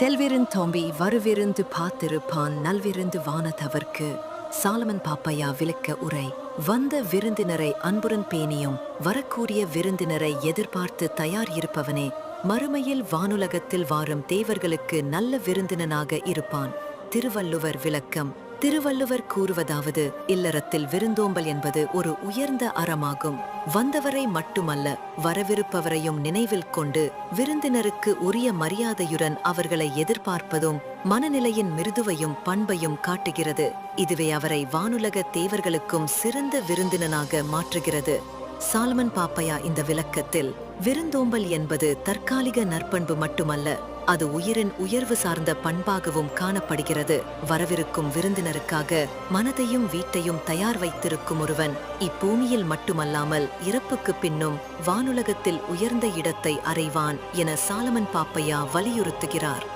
செல்விருந் தோம்பி வருவிருந்து பார்த்திருப்பான். நல்விருந்து வானதவர்க்கு சாலமன் பாப்பையா விளக்க உரை. வந்த விருந்தினரை அன்புடன் பேணியும் வரக்கூடிய விருந்தினரை எதிர்பார்த்து தயார் இருப்பவனே. மறுமையில் வானுலகத்தில் வாரும் தேவர்களுக்கு நல்ல விருந்தினனாக இருப்பான். திருவள்ளுவர் விளக்கம். திருவள்ளுவர் கூறுவதாவது இல்லறத்தில் விருந்தோம்பல் என்பது ஒரு உயர்ந்த அறமாகும். வந்தவரை மட்டுமல்ல வரவிருப்பவரையும் நினைவில் கொண்டு விருந்தினருக்கு உரிய மரியாதையுடன் அவர்களை எதிர்பார்ப்பதும் மனநிலையின் மிருதுவையும் பண்பையும் காட்டுகிறது. இதுவே அவரை வானுலக தேவர்களுக்கும் சிறந்த விருந்தினனாக மாற்றுகிறது. சாலமன் பாப்பையா இந்த விளக்கத்தில் விருந்தோம்பல் என்பது தற்காலிக நற்பண்பு மட்டுமல்ல அது உயிரின் உயர்வு சார்ந்த பண்பாகவும் காணப்படுகிறது. வரவிருக்கும் விருந்தினருக்காக மனதையும் வீட்டையும் தயார் வைத்திருக்கும் ஒருவன் இப்பூமியில் மட்டுமல்லாமல் இறப்புக்கு பின்னும் வானுலகத்தில் உயர்ந்த இடத்தை அறைவான் என சாலமன் பாப்பையா வலியுறுத்துகிறார்.